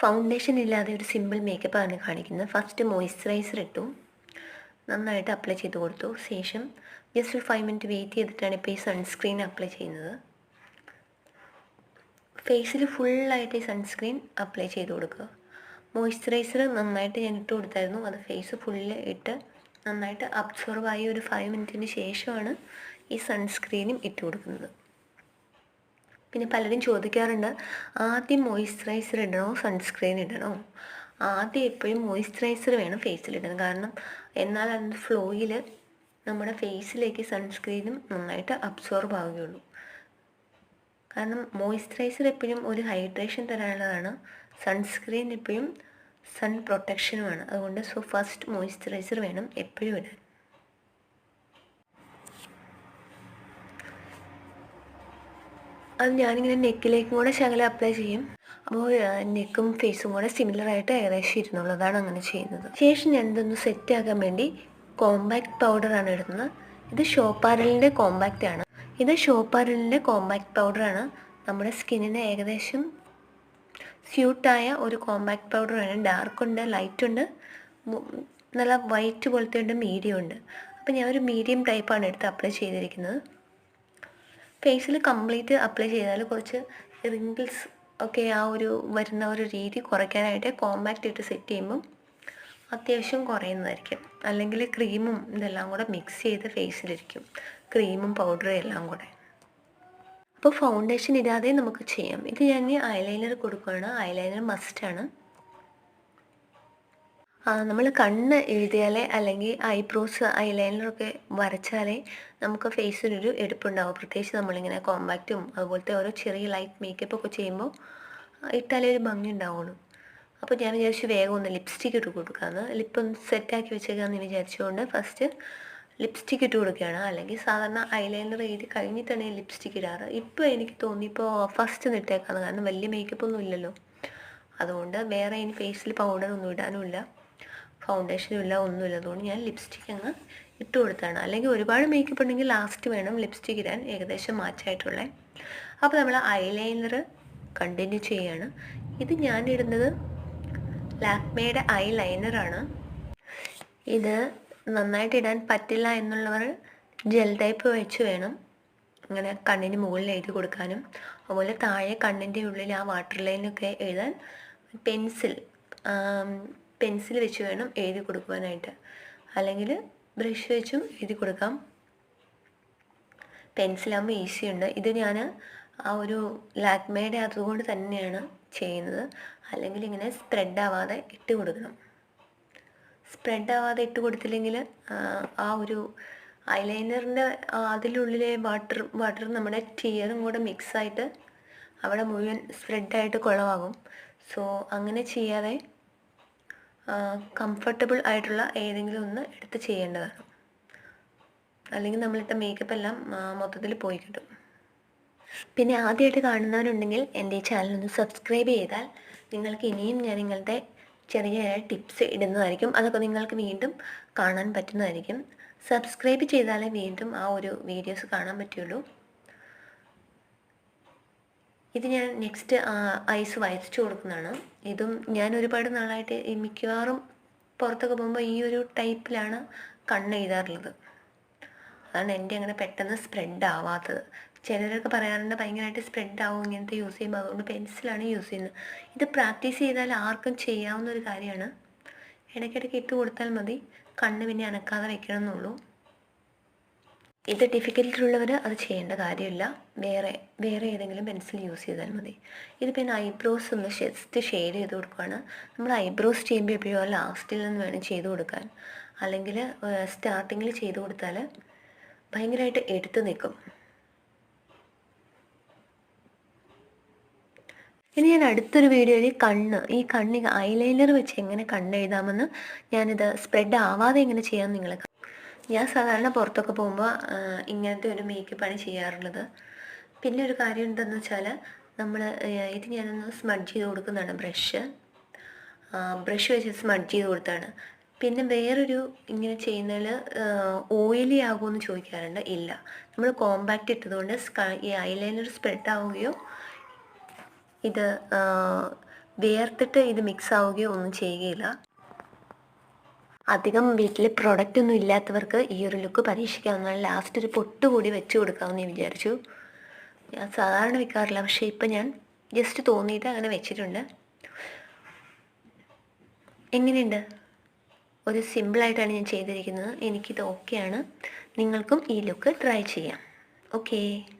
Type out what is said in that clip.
Foundation ഇല്ലാതെ ഒരു simple makeup ആണ് കാണിക്കുന്നത്. ഫസ്റ്റ് മോയ്സ്ചറൈസർ ഇട്ടു. നന്നായിട്ട് അപ്ലൈ ചെയ്ത് കൊടുത്തു. ശേഷം ജസ്റ്റ് ഒരു ഫൈവ് മിനിറ്റ് വെയിറ്റ് ചെയ്തിട്ടാണ് ഇപ്പോൾ ഈ സൺസ്ക്രീൻ അപ്ലൈ ചെയ്യുന്നത്. ഫേസിൽ ഫുള്ളായിട്ട് ഈ സൺസ്ക്രീൻ അപ്ലൈ ചെയ്ത് കൊടുക്കുക. മോയ്സ്ചറൈസർ നന്നായിട്ട് ഞാൻ ഇട്ട് കൊടുത്തായിരുന്നു. അത് ഫേസ് ഫുള്ള് ഇട്ട് നന്നായിട്ട് അബ്സോർബ് ആയി ഒരു ഫൈവ് മിനിറ്റിന് ശേഷമാണ് ഈ സൺസ്ക്രീനും ഇട്ട് കൊടുക്കുന്നത്. പിന്നെ പലരും ചോദിക്കാറുണ്ട് ആദ്യം മോയ്സ്ചറൈസർ ഇടണോ സൺസ്ക്രീൻ ഇടണോ? ആദ്യം എപ്പോഴും മോയ്സ്ചറൈസർ വേണം ഫേസിൽ ഇടണം. കാരണം എന്നാൽ അതിന്റെ ഫ്ലോയിൽ നമ്മുടെ ഫേസിലേക്ക് സൺസ്ക്രീനും നന്നായിട്ട് അബ്സോർബ് ആവുകയുള്ളൂ. കാരണം മോയ്സ്ചറൈസർ എപ്പോഴും ഒരു ഹൈഡ്രേഷൻ തരാനുള്ളതാണ്. സൺസ്ക്രീൻ എപ്പോഴും സൺ പ്രൊട്ടക്ഷനുമാണ് അതുകൊണ്ട് സോ ഫസ്റ്റ് മോയ്സ്ചറൈസർ വേണം എപ്പോഴും ഇടാൻ. അത് ഞാനിങ്ങനെ നെക്കിലേക്കും കൂടെ ശകലം അപ്ലൈ ചെയ്യും. അപ്പോൾ നെക്കും ഫേസും കൂടെ സിമിലർ ആയിട്ട് ഏകദേശം ഇരുന്നുള്ളൂ അതാണ് അങ്ങനെ ചെയ്യുന്നത്. ശേഷം സെറ്റ് ആക്കാൻ വേണ്ടി കോമ്പാക്ട് പൗഡറാണ് ഇടുന്നത്. ഇത് ഷോപ്പാരലിന്റെ കോമ്പാക്റ്റ് ആണ്. ഇത് ഷോപ്പാരലിന്റെ കോമ്പാക്ട് പൗഡറാണ് നമ്മുടെ സ്കിന്നിന് ഏകദേശം സ്യൂട്ടായ ഒരു കോമ്പാക്ട് പൗഡറാണ് ഡാർക്ക് ഉണ്ട് ലൈറ്റ് ഉണ്ട് നല്ല വൈറ്റ് പോലത്തെ ഉണ്ട് മീഡിയം ഉണ്ട്. അപ്പോൾ ഞാൻ ഒരു മീഡിയം ടൈപ്പാണ് എടുത്ത് അപ്ലൈ ചെയ്തിരിക്കുന്നത്. ഫേസിൽ കംപ്ലീറ്റ് അപ്ലൈ ചെയ്താൽ കുറച്ച് റിങ്കിൾസ് ഒക്കെ ആ ഒരു വരുന്ന ഒരു രീതി കുറയ്ക്കാനായിട്ട് കോമ്പാക്റ്റ് ഇട്ട് സെറ്റ് ചെയ്യുമ്പം അത്യാവശ്യം കുറയുന്നതായിരിക്കും. അല്ലെങ്കിൽ ക്രീമും ഇതെല്ലാം കൂടെ മിക്സ് ചെയ്ത് ഫേസിലിരിക്കും ക്രീമും പൗഡറും എല്ലാം കൂടെ. അപ്പോൾ ഫൗണ്ടേഷൻ ഇടാതെ നമുക്ക് ചെയ്യാം. ഇത് ഞാൻ ഐലൈനർ കൊടുക്കുകയാണ് ഐലൈനർ മസ്റ്റാണ് നമ്മൾ കണ്ണ് എഴുതിയാലേ അല്ലെങ്കിൽ ഐബ്രോസ് ഐലൈനറൊക്കെ വരച്ചാലേ നമുക്ക് ഫേസിനൊരു എടുപ്പുണ്ടാവും. പ്രത്യേകിച്ച് നമ്മളിങ്ങനെ കോമ്പാക്റ്റും അതുപോലത്തെ ഓരോ ചെറിയ ലൈറ്റ് മേക്കപ്പ് ഒക്കെ ചെയ്യുമ്പോൾ ഇട്ടാലേ ഒരു ഭംഗി ഉണ്ടാവുള്ളൂ അപ്പോൾ ഞാൻ വിചാരിച്ചു വേഗം ഒന്ന് ലിപ്സ്റ്റിക് ഇട്ട് കൊടുക്കാമെന്ന് ലിപ്പ് ഒന്ന് സെറ്റാക്കി വെച്ചേക്കാമെന്ന് വിചാരിച്ചുകൊണ്ട് ഫസ്റ്റ് ലിപ്സ്റ്റിക് ഇട്ട് കൊടുക്കുകയാണ് അല്ലെങ്കിൽ സാധാരണ ഐലൈനർ എഴുതി കഴിഞ്ഞിട്ടാണ് ഞാൻ ലിപ്സ്റ്റിക് ഇടാറ്. ഇപ്പോൾ എനിക്ക് തോന്നി ഇപ്പോൾ ഫസ്റ്റ് ഇട്ടേക്കാണ് കാരണം വലിയ മേക്കപ്പ് ഒന്നും ഇല്ലല്ലോ. അതുകൊണ്ട് വേറെ ഇനി ഫേസിൽ പൗഡർ ഒന്നും ഇടാനും ഇല്ല. ഫൗണ്ടേഷനും ഇല്ല ഒന്നുമില്ല. അതുകൊണ്ട് ഞാൻ ലിപ്സ്റ്റിക് അങ്ങ് ഇട്ട് കൊടുത്താണ്. അല്ലെങ്കിൽ ഒരുപാട് മേക്കപ്പ് ഉണ്ടെങ്കിൽ ലാസ്റ്റ് വേണം ലിപ്സ്റ്റിക് ഇടാൻ. ഏകദേശം മാച്ചായിട്ടുള്ള അപ്പോൾ നമ്മൾ ഐലൈനർ കണ്ടിന്യൂ ചെയ്യാണ്. ഇത് ഞാൻ ഇടുന്നത് ലാക്മേയുടെ ഐ ലൈനറാണ് ഇത് നന്നായിട്ട് ഇടാൻ പറ്റില്ല എന്നുള്ളവർ ജെൽ ടൈപ്പ് വെച്ച് വേണം. ഇങ്ങനെ കണ്ണിന് മുകളിൽ എഴുതി കൊടുക്കാനും. അതുപോലെ താഴെ കണ്ണിന്റെ ഉള്ളിൽ ആ വാട്ടർ ലൈനൊക്കെ എഴുതാൻ പെൻസിൽ പെൻസിൽ വെച്ച് വേണം എഴുതി കൊടുക്കുവാനായിട്ട്. അല്ലെങ്കിൽ ബ്രഷ് വെച്ചും എഴുതി കൊടുക്കാം. പെൻസിലാകുമ്പോൾ ഈസി ഉണ്ട് ഇത് ഞാൻ ആ ഒരു ലാക്മേയുടെ അതുകൊണ്ട് തന്നെയാണ് ചെയ്യുന്നത്. അല്ലെങ്കിൽ ഇങ്ങനെ സ്പ്രെഡ് ആവാതെ ഇട്ട് കൊടുക്കണം. സ്പ്രെഡ് ആവാതെ ഇട്ട് കൊടുത്തില്ലെങ്കിൽ ആ ഒരു ഐലൈനറിന്റെ അതിലുള്ളിലെ വാട്ടർ വാട്ടർ നമ്മുടെ ടീയറും കൂടെ മിക്സായിട്ട് അവിടെ മുഴുവൻ സ്പ്രെഡായിട്ട് കുളമാകും. സോ അങ്ങനെ ചെയ്യാതെ കംഫർട്ടബിൾ ആയിട്ടുള്ള ഏതെങ്കിലും ഒന്ന് എടുത്ത് ചെയ്യേണ്ടതാണ് അല്ലെങ്കിൽ നമ്മളിട്ട മേക്കപ്പ് എല്ലാം മൊത്തത്തിൽ പോയി കിട്ടും. പിന്നെ ആദ്യമായിട്ട് കാണുന്നവരുണ്ടെങ്കിൽ എന്റെ ഈ ചാനൽ ഒന്ന് സബ്സ്ക്രൈബ് ചെയ്താൽ നിങ്ങൾക്ക് ഇനിയും ഞാൻ നിങ്ങളുടെ ചെറിയ ചെറിയ ടിപ്സ് ഇടുന്നതായിരിക്കും. അതൊക്കെ നിങ്ങൾക്ക് വീണ്ടും കാണാൻ പറ്റുന്നതായിരിക്കും. സബ്സ്ക്രൈബ് ചെയ്താലേ വീണ്ടും ആ ഒരു വീഡിയോസ് കാണാൻ പറ്റുള്ളൂ ഇത് ഞാൻ നെക്സ്റ്റ് ഐസ് വരച്ചു കൊടുക്കുന്നതാണ്. ഇതും ഞാൻ ഒരുപാട് നാളായിട്ട് ഈ മിക്കവാറും പുറത്തൊക്കെ പോകുമ്പോൾ ഈ ഒരു ടൈപ്പിലാണ് കണ്ണ് എഴുതാറുള്ളത്. അതാണ് എന്റെ അങ്ങനെ പെട്ടെന്ന് സ്പ്രെഡ് ആവാത്തത്. ചിലരൊക്കെ പറയാറുണ്ട് ഭയങ്കരമായിട്ട് സ്പ്രെഡ് ആവും ഇങ്ങനത്തെ യൂസ് ചെയ്യുമ്പോൾ അതുകൊണ്ട് പെൻസിലാണ് യൂസ് ചെയ്യുന്നത്. ഇത് പ്രാക്ടീസ് ചെയ്താൽ ആർക്കും ചെയ്യാവുന്ന ഒരു കാര്യമാണ്. ഇടയ്ക്കിടയ്ക്ക് ഇട്ട് കൊടുത്താൽ മതി. കണ്ണ് പിന്നെ അനക്കാതെ വെക്കണം എന്നുള്ളൂ ഇത് ഡിഫിക്കൽട്ടുള്ളവർ അത് ചെയ്യേണ്ട കാര്യമില്ല. വേറെ വേറെ ഏതെങ്കിലും പെൻസിൽ യൂസ് ചെയ്താൽ മതി. ഇത് പിന്നെ ഐബ്രോസ് ഒന്ന് ജസ്റ്റ് ഷെയ്ഡ് ചെയ്ത് കൊടുക്കുകയാണ് നമ്മൾ ഐബ്രോസ് ചെയ്യുമ്പോൾ എപ്പോഴും ലാസ്റ്റിൽ നിന്ന് വേണം ചെയ്ത് കൊടുക്കാൻ. അല്ലെങ്കിൽ സ്റ്റാർട്ടിങ്ങിൽ ചെയ്ത് കൊടുത്താൽ ഭയങ്കരമായിട്ട് എടുത്തു നിൽക്കും ഇനി ഞാൻ അടുത്തൊരു വീഡിയോയിൽ കണ്ണ് ഈ കണ്ണ് ഐലൈനർ വെച്ച് എങ്ങനെ കണ്ണ് എഴുതാമെന്ന് ഞാനിത് സ്പ്രെഡ് ആവാതെ എങ്ങനെ ചെയ്യാമെന്ന് നിങ്ങളെ കാ- ഞാൻ സാധാരണ പുറത്തൊക്കെ പോകുമ്പോൾ ഇങ്ങനത്തെ ഒരു മേക്കപ്പാണ് ചെയ്യാറുള്ളത്. പിന്നെ ഒരു കാര്യം എന്തെന്ന് വെച്ചാൽ നമ്മൾ ഇത് ഞാനൊന്ന് സ്മഡ് ചെയ്ത് കൊടുക്കുന്നതാണ് ബ്രഷ് ബ്രഷ് വെച്ച് സ്മഡ് ചെയ്ത് കൊടുത്താണ് പിന്നെ വേറൊരു ഇങ്ങനെ ചെയ്യുന്നതിൽ ഓയിലി ആകുമെന്ന് ചോദിക്കാറുണ്ട്. ഇല്ല. നമ്മൾ കോമ്പാക്റ്റ് ഇട്ടതുകൊണ്ട് ഈ ഐലൈനർ സ്പ്രെഡ് ആവുകയോ ഇത് വേർത്തിട്ട് ഇത് മിക്സ് ആവുകയോ ഒന്നും ചെയ്യുകയില്ല. അധികം വീട്ടിൽ പ്രൊഡക്റ്റ് ഒന്നും ഇല്ലാത്തവർക്ക് ഈ ഒരു ലുക്ക് പരീക്ഷിക്കാവുന്നതാണ് ലാസ്റ്റ് ഒരു പൊട്ട് കൂടി വെച്ച് കൊടുക്കാമെന്ന് ഞാൻ വിചാരിച്ചു. ഞാൻ സാധാരണ വെക്കാറില്ല പക്ഷേ ഇപ്പം ഞാൻ ജസ്റ്റ് തോന്നിയിട്ട് അങ്ങനെ വെച്ചിട്ടുണ്ട്. എങ്ങനെയുണ്ട്? ഒരു സിമ്പിളായിട്ടാണ് ഞാൻ ചെയ്തിരിക്കുന്നത്. എനിക്കിത് ഓക്കെയാണ് നിങ്ങൾക്കും ഈ ലുക്ക് ട്രൈ ചെയ്യാം. ഓക്കേ